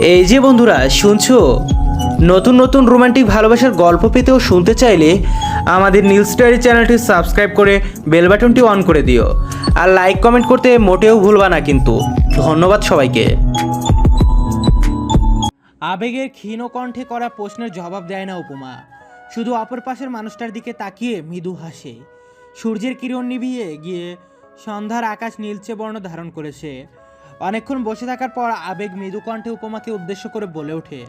এই যে বন্ধুরা, শুনছো? নতুন নতুন রোমান্টিক ভালোবাসার গল্প পেতেও শুনতে চাইলে আমাদের নিউজ স্টারি চ্যানেলটি সাবস্ক্রাইব করে বেল বাটনটি অন করে দিও। আর লাইক কমেন্ট করতে মোটেও ভুলবা না কিন্তু। ধন্যবাদ সবাইকে। আবেগের ক্ষীণ কণ্ঠে করা প্রশ্নের জবাব দেয় না উপমা। শুধু অপর পাশের মানুষটার দিকে তাকিয়ে মৃদু হাসে। সূর্যের কিরণ নিভিয়ে গিয়ে সন্ধ্যার আকাশ নীলচে বর্ণ ধারণ করেছে। অনেকক্ষণ বসে থাকার পর আবেগ মৃদু কণ্ঠে উপমাকে উদ্দেশ্য করে বলে ওঠে।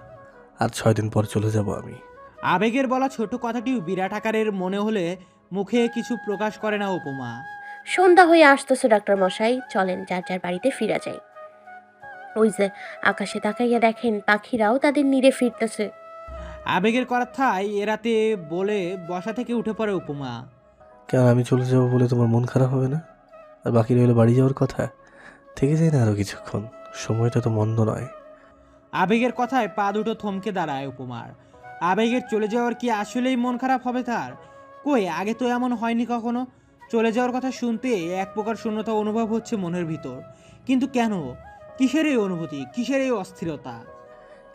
আর ছয় দিন পর চলে যাব আমি। আবেগের বলা ছোট কথাটিও বিরাট আকারের মনে হলে মুখে কিছু প্রকাশ করে না উপমা। সন্ধ্যা হয়ে আসতেছে ডাক্তার মশাই। চলেন যার যার বাড়িতে ফিরা যায় ওই যে আকাশে তাকাইয়া দেখেন পাখিরাও তাদের নিরে ফিরতেছে। আবেগের কথাই এরাতে বলে বসা থেকে উঠে পড়ে উপমা। কেন আমি চলে যাব বলে তোমার মন খারাপ হবে না? আর বাকি রইল বাড়ি যাওয়ার কথা? থেকে যাই না আরও কিছুক্ষণ? সময়টা তো মন্দ নয়। আবেগের কথায় পা দুটো থমকে দাঁড়ায় উপমার। আবেগের চলে যাওয়ার কি আসলেই মন খারাপ হবে তার? কই আগে তো এমন হয়নি কখনো? চলে যাওয়ার কথা শুনতে এক প্রকার শূন্যতা অনুভব হচ্ছে মনের ভিতর। কিন্তু কেন? কিসের এই অনুভূতি? কিসের এই অস্থিরতা?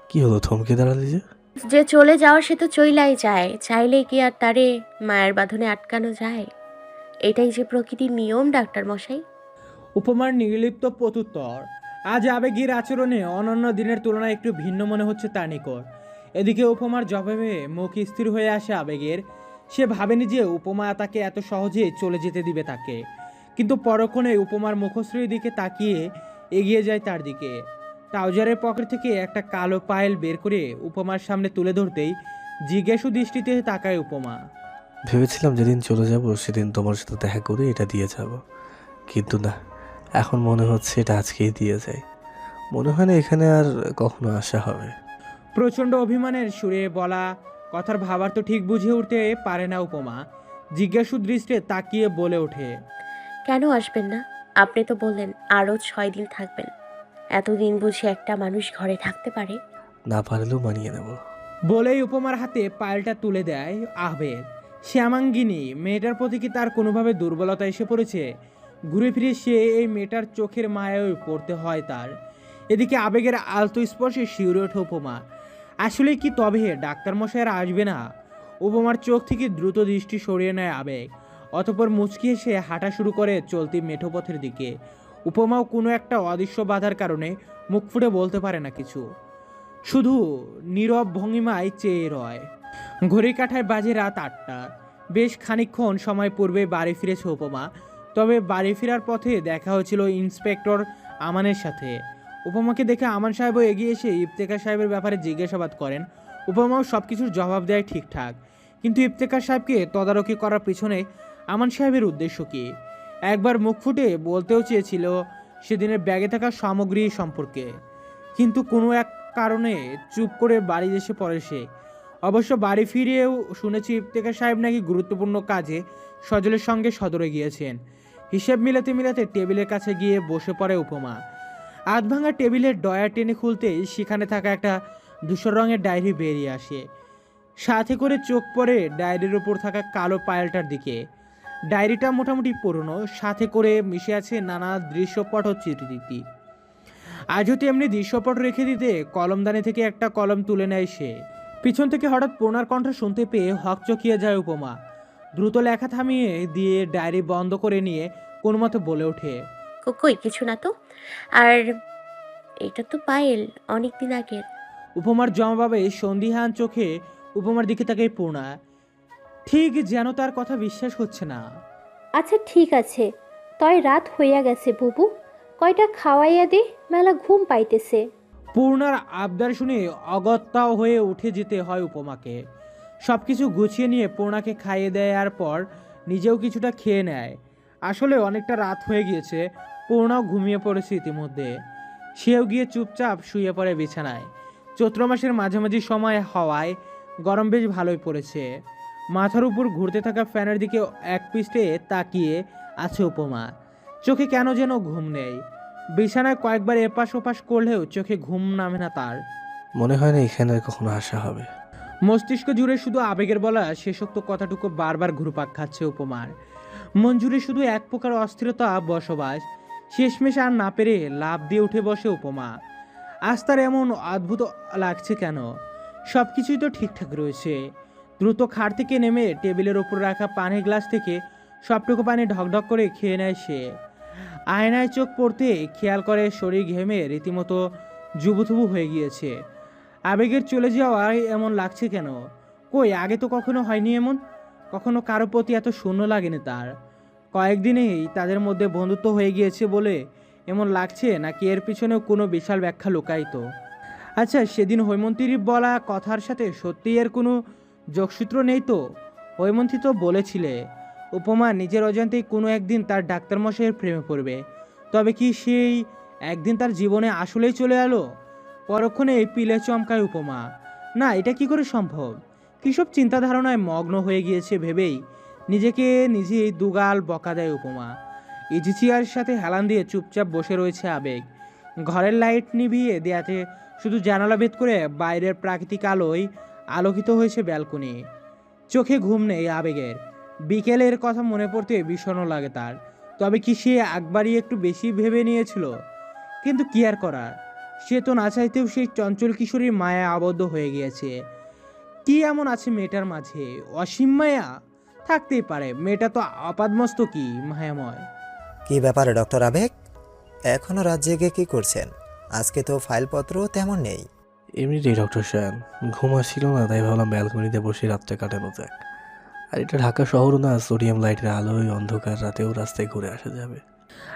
কি হলো থমকে দাঁড়ালে যে? যে চলে যাওয়ার সে তো চইলাই যায়। চাইলে কি আর তারে মায়ের বাঁধনে আটকানো যায়? এটাই যে প্রকৃতির নিয়ম ডাক্তার মশাই উপমার নির্লিপ্ত প্রত্যুত্তর। আজ আবেগীর আচরণে অনন্য দিনের তুলনায় একটু ভিন্ন মনে হচ্ছে তার নিকট। এদিকে উপমার জবাবে মুখ স্থির হয়ে আসে আবেগের। সে ভাবেনি যে উপমা তাকে এত সহজে চলে যেতে দিবে তাকে। কিন্তু পরক্ষণে উপমার মুখশ্রীর দিকে তাকিয়ে এগিয়ে যায় তার দিকে। ট্রাউজারের পকেট থেকে একটা কালো পায়েল বের করে উপমার সামনে তুলে ধরতেই জিজ্ঞাসু দৃষ্টিতে তাকায় উপমা। ভেবেছিলাম যেদিন চলে যাব সেদিন তোমার সাথে দেখা করে এটা দিয়ে যাব। কিন্তু না এখন মনে হচ্ছে এটা আজকেই দিয়ে যায়। মনে হয় না এখানে আর কখনো আসা হবে। প্রচণ্ড অভিমানের সুরে বলা কথার ভাবার তো ঠিক বুঝে উঠতে পারে না উপমা। জিজ্ঞাসু দৃষ্টে তাকিয়ে বলে ওঠে কেন আসবেন না? আপনি তো বললেন আরও ছয় দিন থাকবেন। এতদিন বুঝি একটা মানুষ ঘরে থাকতে পারে? না পারলেও মানিয়ে নেব। বলেই উপমার হাতে পায়েলটা তুলে দেয় আহবেদ। শ্যামাঙ্গিনী মেয়েটার প্রতি কি তার কোনোভাবে দুর্বলতা এসে পড়েছে? ঘুরে ফিরে সে এই মেয়েটার চোখের মায়ায় পড়তে হয় তার। এদিকে আবেগের আলতো স্পর্শে শিউরে ওঠে উপমা। আসলে কি তবে ডাক্তার আর আসবে না? উপমার চোখ থেকে দ্রুত দৃষ্টি সরিয়ে নেয় আবেগ। অতপর মুচকি এসে হাঁটা শুরু করে চলতি মেঠো পথের দিকে। উপমাও কোনো একটা অদৃশ্য বাধার কারণে মুখ ফুটে বলতে পারে না কিছু। শুধু নীরব ভঙ্গিমায় চেয়ে রয়। ঘড়ি কাঠায় বাজে রাত আটটা। বেশ খানিকক্ষণ সময় পূর্বে বাড়ি ফিরেছে উপমা। তবে বাড়ি ফেরার পথে দেখা হয়েছিল ইন্সপেক্টর আমানের সাথে। উপমাকে দেখে আমান সাহেবও এগিয়ে এসে ইফতেকার সাহেবের ব্যাপারে জিজ্ঞাসাবাদ করেন। উপমাও সব কিছুর জবাব দেয় ঠিকঠাক। কিন্তু ইফতেকার সাহেবকে তদারকি করার পিছনে আমান সাহেবের উদ্দেশ্য কী? একবার মুখ ফুটে বলতেও চেয়েছিল সেদিনের ব্যাগে থাকা সামগ্রী সম্পর্কে। কিন্তু কোনো এক কারণে চুপ করে বাড়ি এসে পড়ে সে। অবশ্য বাড়ি ফিরেও শুনেছি ইফতেখার সাহেব নাকি গুরুত্বপূর্ণ কাজে সজলের সঙ্গে সদরে গিয়েছেন। হিসেব মিলাতে মিলাতে টেবিলের কাছে গিয়ে বসে পড়ে উপমা। আধ ভাঙা টেবিলের ডয়ার টেনে খুলতেই সেখানে থাকা একটা ধূসর রঙের ডায়েরি বেরিয়ে আসে। সাথে করে চোখ পড়ে ডায়েরির ওপর থাকা কালো পায়েলটার দিকে। ডায়েরিটা মোটামুটি পুরনো, সাথে করে মিশে আছে নানা দৃশ্যপট ও চিত্রীতি আজও তেমনি দৃশ্যপট রেখে দিতে কলমদানি থেকে একটা কলম তুলে নেয় সে। পিছন থেকে হঠাৎ পোনার কণ্ঠ শুনতে পেয়ে হকচকিয়ে যায় উপমা। দ্রুত লেখা থামিয়ে দিয়ে ডায়েরি বন্ধ করে নিয়ে কোনো মতে বলে ওঠে। কো- কই? কিছু না তো। আর এটা তো পায়েল অনেক দিন আগের উপমার জমাভাবে সন্দিহান চোখে উপমার দিকে তাকে পূর্ণা। ঠিক যেন তার কথা বিশ্বাস হচ্ছে না। আচ্ছা ঠিক আছে। তয় রাত হইয়া গেছে বুবু। কয়টা খাওয়াইয়া দে মেলা ঘুম পাইতেছে। পূর্ণার আবদার শুনে অগত্যাও হয়ে উঠে যেতে হয় উপমাকে। সব কিছু গুছিয়ে নিয়ে পূর্ণাকে খাইয়ে দেওয়ার পর নিজেও কিছুটা খেয়ে নেয়। আসলে অনেকটা রাত হয়ে গিয়েছে, পূর্ণাও ঘুমিয়ে পড়েছে ইতিমধ্যে। সেও গিয়ে চুপচাপ শুয়ে পড়ে বিছানায়। চৈত্র মাসের মাঝামাঝি সময় হওয়ায় গরম বেশ ভালোই পড়েছে। মাথার উপর ঘুরতে থাকা ফ্যানের দিকে এক পৃষ্ঠে তাকিয়ে আছে উপমা। চোখে কেন যেন ঘুম নেই। বিছানায় কয়েকবার এপাশ ওপাশ করলেও চোখে ঘুম নামে না তার। মনে হয় না এখানে কখনো আসা হবে। মস্তিষ্ক জুড়ে শুধু আবেগের বলা শেষোক্ত কথাটুকু বারবার ঘুরপাক খাচ্ছে উপমার। মন জুড়ে শুধু এক প্রকার অস্থিরতা বসবাস, শেষমেশ আর না পেরে লাভ দিয়ে উঠে বসে উপমা। আজ তার এমন অদ্ভুত লাগছে কেন? সব কিছুই তো ঠিকঠাক রয়েছে। দ্রুত খাট থেকে নেমে টেবিলের ওপর রাখা পানির গ্লাস থেকে সবটুকু পানি ঢকঢক করে খেয়ে নেয় সে। আয়নায় চোখ পড়তে খেয়াল করে শরীর ঘেমে রীতিমতো জুবুথুবু হয়ে গিয়েছে। আবেগের চলে যাওয়ায় এমন লাগছে কেন? কই, আগে তো কখনো হয়নি এমন? কখনো কারও প্রতি এত শূন্য লাগেনি তার? কয়েকদিনেই তাদের মধ্যে বন্ধুত্ব হয়ে গিয়েছে বলে এমন লাগছে নাকি এর পিছনেও কোনো বিশাল ব্যাখ্যা লুকায়িত? আচ্ছা সেদিন হৈমন্তীর বলা কথার সাথে সত্যি এর কোনো যোগসূত্র নেই তো? হৈমন্তী তো বলেছিলে, উপমা নিজের অজান্তেই কোনো একদিন তার ডাক্তারমশাইয়ের প্রেমে পড়বে। তবে কি সেই একদিন তার জীবনে আসলেই চলে এলো? পরক্ষণে পিলে চমকায় উপমা। না, এটা কি করে সম্ভব? কিসব চিন্তা ধারণায় মগ্ন হয়ে গিয়েছে ভেবেই নিজেকে নিজেই দুগাল বকা দেয় উপমা। ইজিচিয়ার সাথে হেলান দিয়ে চুপচাপ বসে রয়েছে আবেগ। ঘরের লাইট নিভিয়ে দেয়াতে শুধু জানালা ভেদ করে বাইরের প্রাকৃতিক আলোয় আলোকিত হয়েছে ব্যালকনি। চোখে ঘুম নেই আবেগের। বিকেলের কথা মনে পড়তে বিষণ্ণ লাগে তার। তবে কি সে একবারই একটু বেশি ভেবে নিয়েছিল? কিন্তু কি আর করার? সে তো না চাইতেও সেই চঞ্চল কিশোরীর মায়া আবদ্ধ হয়ে গিয়েছে। কি এমন আছে মেয়েটার মাঝে? অসীম মায়া? থাকতেই পারে মেয়েটা তো আপাদমস্ত কি মায়াময়। কি ব্যাপারে ডক্টর আবেগ? এখনও রাত জেগে কি করছেন? আজকে তো ফাইলপত্র তেমন নেই। এমনিতেই ডক্টর শ্যান ঘুম আসছিল না তাই ভাবলাম ব্যালকনিতে বসে রাতটা কাটানো যাক। আর এটা ঢাকা শহরও না সোডিয়াম লাইটের আলোয় অন্ধকার রাতেও রাস্তায় ঘুরে আসা যাবে।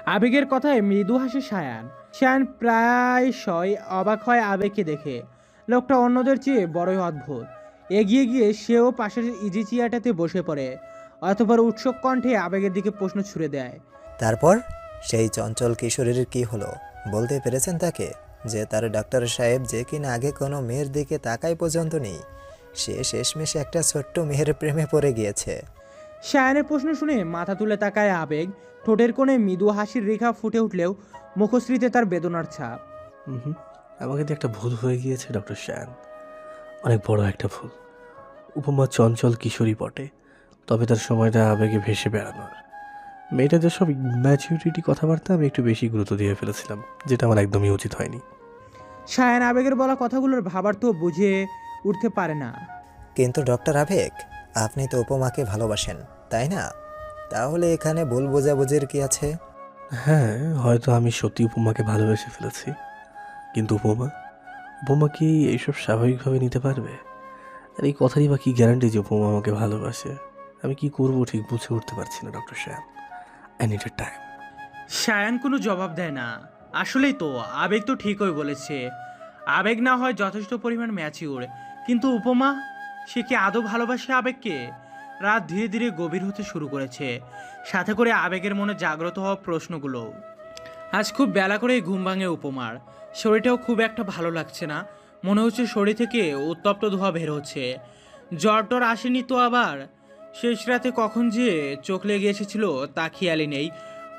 আবেগের কথায় মৃদু হাসে সায়ান। সায়ান প্রায়শই অবাক হয় আবেগকে দেখে। লোকটা অন্যদের চেয়ে বড়ই অদ্ভুত। এগিয়ে গিয়ে সেও পাশের ইজি চেয়ারটাতে বসে পড়ে, অতপর উৎসুক কণ্ঠে আবেগের দিকে প্রশ্ন ছুড়ে দেয়। তারপর? সেই চঞ্চল কিশোরীর কি হলো? বলতে পেরেছেন তাকে যে তার ডাক্তার সাহেব যে কিনা আগে কোনো মেয়ের দিকে তাকাই পর্যন্ত নেই। সে শেষমেশে একটা ছোট্ট মেয়ের প্রেমে পড়ে গিয়েছে। সায়ানের প্রশ্ন শুনে মাথা তুলে তাকায় আবেগ। ঠোঁটের কোণে মৃদু হাসির রেখা ফুটে উঠলেও মুখশ্রীতে তার বেদনার ছাপ। হুম আমাকে দিয়ে একটা ভুল হয়ে গিয়েছে ডক্টর শ্যান অনেক বড় একটা ভুল। উপমা চঞ্চল কিশোরী বটে তবে তার সময়টা আবেগে ভেসে বেড়ানোর। মেয়েটা যেসব ম্যাচিউরিটি কথাবার্তা আমি একটু বেশি গুরুত্ব দিয়ে ফেলেছিলাম যেটা আমার একদমই উচিত হয়নি। সায়ান আবেগের বলা কথাগুলোর ভাবার তো বুঝে উঠতে পারে না। কিন্তু ডক্টর আবেগ আপনি তো উপমাকে ভালোবাসেন তাই না? তাহলে এখানে ভুল বোঝাবুঝির কি আছে? হ্যাঁ হয়তো আমি সত্যি উপমাকে ভালোবেসে ফেলেছি। কিন্তু উপমা? উপমা কি এইসব স্বাভাবিকভাবে নিতে পারবে? আর এই কথারই বা কি গ্যারান্টি যে উপমা আমাকে ভালোবাসে? আমি কি করব ঠিক বুঝে উঠতে পারছি না doctor Shyam I need a time Sayan কোনো জবাব দেয় না। আসলেই তো আবেগ তো ঠিকই বলেছে। আবেগ না হয় যথেষ্ট পরিমাণ ম্যাচিউর কিন্তু উপমা? সে কি আদৌ ভালোবাসে আবেগকে? রাত ধীরে ধীরে গভীর হতে শুরু করেছে। সাথে করে আবেগের মনে জাগ্রত হওয়া প্রশ্নগুলো। আজ খুব বেলা করেই ঘুম ভাঙে উপমার। শরীরটাও খুব একটা ভালো লাগছে না। মনে হচ্ছে শরীর থেকে উত্তপ্ত ধোয়া বের হচ্ছে। জ্বর টর আসেনি তো আবার? শেষ রাতে কখন যে চোখ লেগে এসেছিল তা খেয়ালি নেই।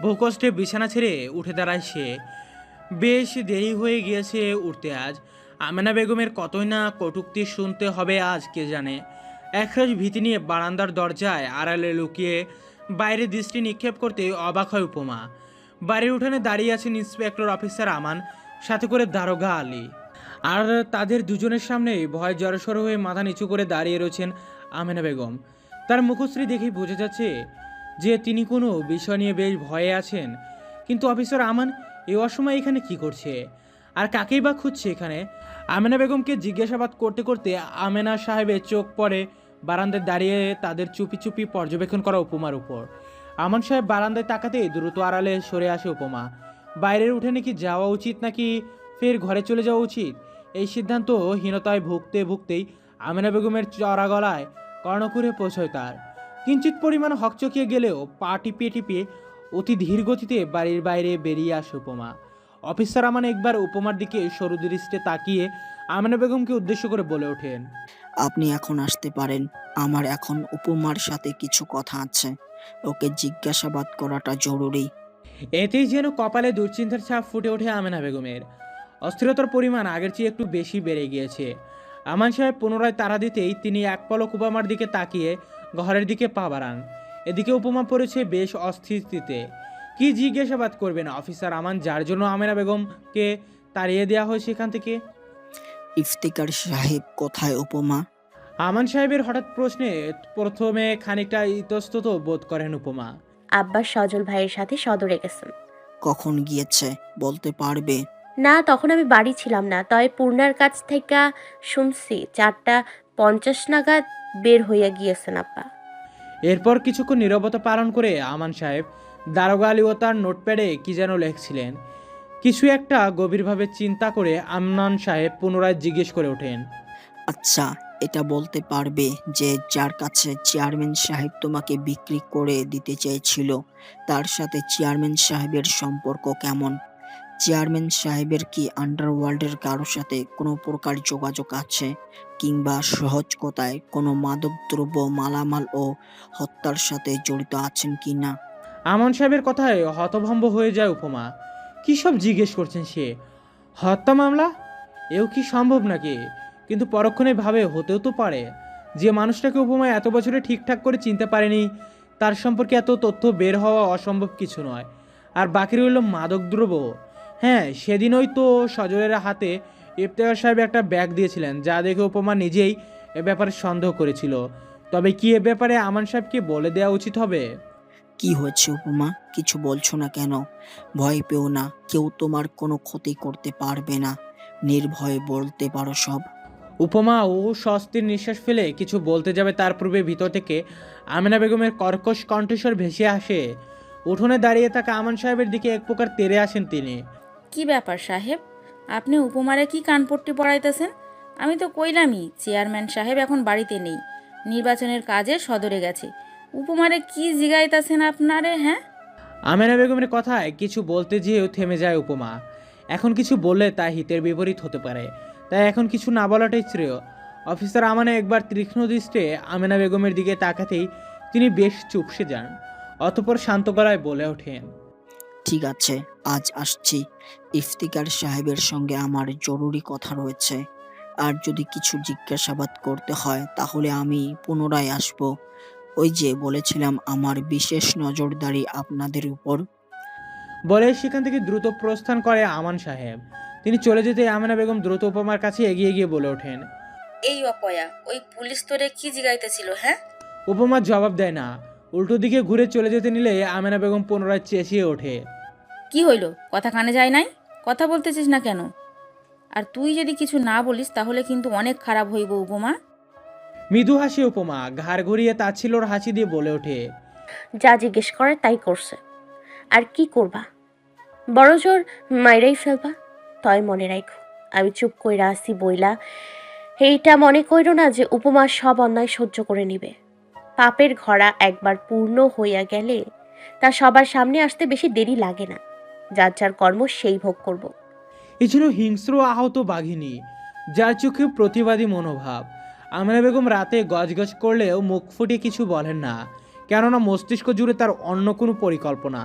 বহুকষ্টে বিছানা ছেড়ে উঠে দাঁড়ায় সে। বেশ দেরি হয়ে গিয়েছে উঠতে আজ। আমেনা বেগমের কতই না কটুক্তি শুনতে হবে আজ, কে জানে? একরাজ ভীতি নিয়ে বারান্দার দরজায় আড়ালে লুকিয়ে বাইরে দৃষ্টি নিক্ষেপ করতে অবাক হয় উপমা। বাড়ির উঠানে দাঁড়িয়ে আছেন ইন্সপেক্টর অফিসার আমান, সাথে করে দারোগা আলী। আর তাদের দুজনের সামনেই ভয় জড়সড় হয়ে মাথা নিচু করে দাঁড়িয়ে রয়েছেন আমেনা বেগম। তার মুখশ্রী দেখেই বোঝা যাচ্ছে যে তিনি কোনো বিষয় নিয়ে বেশ ভয়ে আছেন। কিন্তু অফিসার আমান, এ অসময় এখানে কি করছে? আর কাকেই বা খুঁজছে এখানে? আমেনা বেগমকে জিজ্ঞাসাবাদ করতে করতে আমেনা সাহেবের চোখ পড়ে বারান্দায় দাঁড়িয়ে তাদের চুপি চুপি পর্যবেক্ষণ করা উপমার উপর। আমন সাহেব বারান্দায় তাকাতেই দ্রুত আড়ালে সরে আসে উপমা। বাইরের উঠে কি যাওয়া উচিত নাকি ফের ঘরে চলে যাওয়া উচিত? এই সিদ্ধান্ত হীনতায় ভুগতে ভুগতেই আমেনা বেগমের চড়া গলায় কর্ণকুরে পৌঁছয় তার। কিঞ্চিত পরিমাণ হকচকিয়ে গেলেও পা টিপিয়ে টিপিয়ে অতি ধীর গতিতে বাড়ির বাইরে বেরিয়ে আসে উপমা। অফিসার আমান একবার উপমার দিকে সরু দৃষ্টে তাকিয়ে আমেনা বেগমকে উদ্দেশ্য করে বলে ওঠেন আপনি এখন আসতে পারেন। আমার এখন উপমার সাথে কিছু কথা আছে। ওকে জিজ্ঞাসাবাদ করাটা জরুরি। এতেই যেন কপালে দুশ্চিন্তার ছাপ ফুটে ওঠে আমেনা বেগমের। অস্থিরতার পরিমাণ আগের চেয়ে একটু বেশি বেড়ে গিয়েছে। আমান সাহেব পুনরায় তারা দিতেই তিনি এক পলক উপমার দিকে তাকিয়ে ঘরের দিকে পা বাড়ান। এদিকে উপমা পড়েছে বেশ অস্থিতিতে কি জিজ্ঞাসাবাদ করবেন অফিসার আমান যার জন্য আমেনা বেগমকে তাড়িয়ে দেওয়া হয় সেখান থেকে? ইফতিকার সাহেব কোথায় উপমা? আমান সাহেবের হঠাৎ প্রশ্নে প্রথমে খানিকটা ইতস্তত বোধ করেন উপমা। আব্বাস সজল ভাইয়ের সাথে সদরে গেছেন। কখন গিয়েছে বলতে পারবে? না তখন আমি বাড়ি ছিলাম না তবে পূর্ণার কাছ থেকে শুনছি চারটা পঞ্চাশ নাগাদ বের হইয়া গিয়েছেন আব্বা। এরপর কিছুক্ষণ নীরবতা পালন করে আমান সাহেব দারোগা আলী ও তার নোটপ্যাডে কি যেন লেখছিলেন, কিছু একটা গভীরভাবে চিন্তা করে আমনান সাহেব পুনরায় জিজ্ঞেস করে ওঠেন। আচ্ছা এটা বলতে পারবে যে যার কাছে চেয়ারম্যান সাহেব তোমাকে বিক্রি করে দিতে চেয়েছিল, তার সাথে চেয়ারম্যান সাহেবের সম্পর্ক কেমন? চেয়ারম্যান সাহেবের কি আন্ডারওয়ার্ল্ডের কারোর সাথে কোনো প্রকার যোগাযোগ আছে, কিংবা সহজ কথায় কোনো মাদকদ্রব্য মালামাল ও হত্যার সাথে জড়িত আছেন কি না আমান সাহেবের কথায় হতভম্ব হয়ে যায় উপমা। কী সব জিজ্ঞেস করছেন সে? হত্যা মামলা? এও কি সম্ভব নাকি? কিন্তু পরক্ষণে ভাবে হতেও তো পারে। যে মানুষটাকে উপমা এত বছরে ঠিকঠাক করে চিনতে পারেনি, তার সম্পর্কে এত তথ্য বের হওয়া অসম্ভব কিছু নয়। আর বাকি রইল মাদকদ্রব্য হ্যাঁ সেদিনই তো সজলের হাতে ইফতেখার সাহেব একটা ব্যাগ দিয়েছিলেন, যা দেখে উপমা নিজেই এ ব্যাপারে সন্দেহ করেছিল। তবে কি এ ব্যাপারে আমান সাহেবকে বলে দেওয়া উচিত হবে? কি হয়েছে উপমা? কিছু বলছো না কেন? ভয় পেও না কেউ তোমার কোনো ক্ষতি করতে পারবে না। নির্ভয়ে বলতে পারো সব। উপমা ও স্বস্তির নিঃশ্বাস ফেলে কিছু বলতে যাবে তার পূর্বে ভিতর থেকে আমিনা বেগমের কর্কশ কণ্ঠস্বর ভেসে আসে। উঠোনে দাঁড়িয়ে থাকা আমান সাহেবের দিকে এক প্রকার তেরে আসেন তিনি। কি ব্যাপার সাহেব? আপনি উপমারে কি কানপট্টি পড়াইতেছেন আমি তো কইলামই চেয়ারম্যান সাহেব এখন বাড়িতে নেই। নির্বাচনের কাজে সদরে গেছে। উপমারে কি জিগাইতেছেন আপনারে হ্যাঁ? আমেনা বেগমের কথায় কিছু বলতে যেয়েও থেমে যায় উপমা। এখন কিছু বললে তা হিতের বিপরীত হতে পারে। তাই এখন কিছু না বলাটাই শ্রেয়। অফিসার আমানে একবার তীক্ষ্ণ দৃষ্টে আমেনা বেগমের দিকে তাকাতেই তিনি বেশ চুপসে যান অতপর শান্ত গলায় বলে ওঠেন ঠিক আছে আজ আসছি। ইফতিকার সাহেবের সঙ্গে আমার জরুরি কথা রয়েছে। আর যদি কিছু জিজ্ঞাসাবাদ করতে হয় তাহলে আমি পুনরায় আসব। ওই যে বলেছিলাম আমার বিশেষ নজরদারি আপনাদের উপর। বলে সেখান থেকে দ্রুত প্রস্থান করে আমান সাহেব। তিনি চলে যেতে আমেনা বেগম দ্রুত উপমার কাছে এগিয়ে গিয়ে বলে ওঠেন এই অপয়া ওই পুলিশ তোরে কি জিগাইতেছিল হ্যাঁ? উপমা জবাব দেয় না। উল্টো দিকে ঘুরে চলে যেতে নিলে আমেনা বেগম পুনরায় চেঁচিয়ে ওঠে। কি হইল? কথা কানে যায় নাই? কথা বলতেছিস না কেন? আর তুই যদি কিছু না বলিস তাহলে কিন্তু অনেক খারাপ হইব উপমা। মৃদু হাসি উপমা ঘাড় ঘুরিয়ে তাচ্ছিলোর হাসি দিয়ে বলে ওঠে যা জিজ্ঞেস করে তাই করছে। আর কি করবা? বড় জোর মাইরাই ফেলবা? তয় মনে রাখো আমি চুপ কইরা আসি বইলা। এইটা মনে কইরো না যে উপমা সব অন্যায় সহ্য করে নিবে। পাপের ঘড়া একবার পূর্ণ হইয়া গেলে তা সবার সামনে আসতে বেশি দেরি লাগে না। যার যার কর্ম সেই ভোগ করব। এ ছিল হিংস্র আহত বাঘিনী যার চোখে প্রতিবাদী মনোভাব। আমেনা বেগম রাতে গজগজ করলেও মুখ ফুটে কিছু বলেন না, কেননা মস্তিষ্ক জুড়ে তার অন্য কোনো পরিকল্পনা।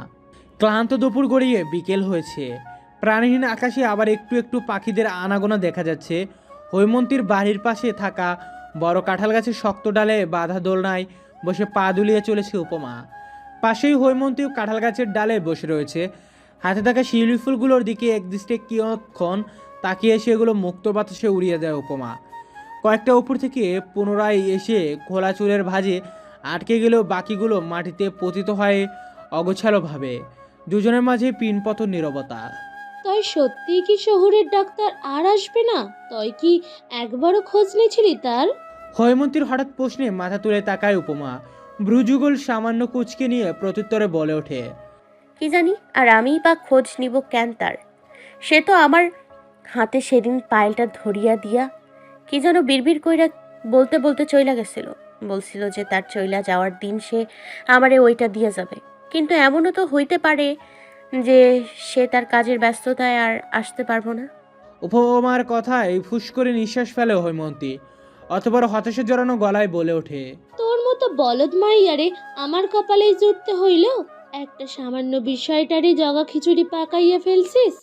ক্লান্ত দুপুর গড়িয়ে বিকেল হয়েছে। প্রাণীহীন আকাশে আবার একটু একটু পাখিদের আনাগোনা দেখা যাচ্ছে। হৈমন্তীর বাড়ির পাশে থাকা বড় কাঁঠাল গাছের শক্ত ডালে বাধা দোলনায় বসে পা দুলিয়ে চলেছে উপমা। পাশেই হৈমন্তী কাঁঠাল গাছের ডালে বসে রয়েছে। হাতে থাকা শিউলি ফুলগুলোর দিকে একদৃষ্টে কিয়ৎক্ষণ তাকিয়ে সেগুলো মুক্ত বাতাসে উড়িয়ে দেয় উপমা। কয়েকটা উপর থেকে পুনরায় এসে খোলা চুলের ভাঁজে আটকে গেলেও বাকিগুলো মাটিতে পতিত হয় অগোছালোভাবে। দুজনের মাঝে পিনপতন নীরবতা। তাই সত্যি কি শহরের ডাক্তার আর আসবে না? তই কি একবারও খোঁজ নিয়েছিলি তার? হৈমন্তীর হঠাৎ প্রশ্নে মাথা তুলে তাকায় উপমা। ভ্রুযুগল সামান্য কুচকে নিয়ে প্রত্যুত্তরে বলে ওঠে কি জানি আর আমিই বা খোঁজ নিব কেন তার? সে তো আমার হাতে সেদিন পায়েলটা ধরিয়া দিয়া কি যেন বিড়বিড় কইরা বলতে বলতে চইলা গেছিল। বলছিল যে তার চইলা যাওয়ার দিন সে আমারে ওইটা দিয়ে যাবে। কিন্তু এমনও তো হইতে পারে যে সে তার কাজের ব্যস্ততায় আর আসতে পারব না। উপমার কথায় ফুস করে নিঃশ্বাস ফেলে হৈমন্তী অতবার হতাশা জড়ানো গলায় বলে ওঠে তোর মতো বলদ মাইয়ারে আমার কপালেই জুটতে হইল? একটা সামান্য বিষয়টারই জগা খিচুড়ি পাকাইয়া ফেলছিস?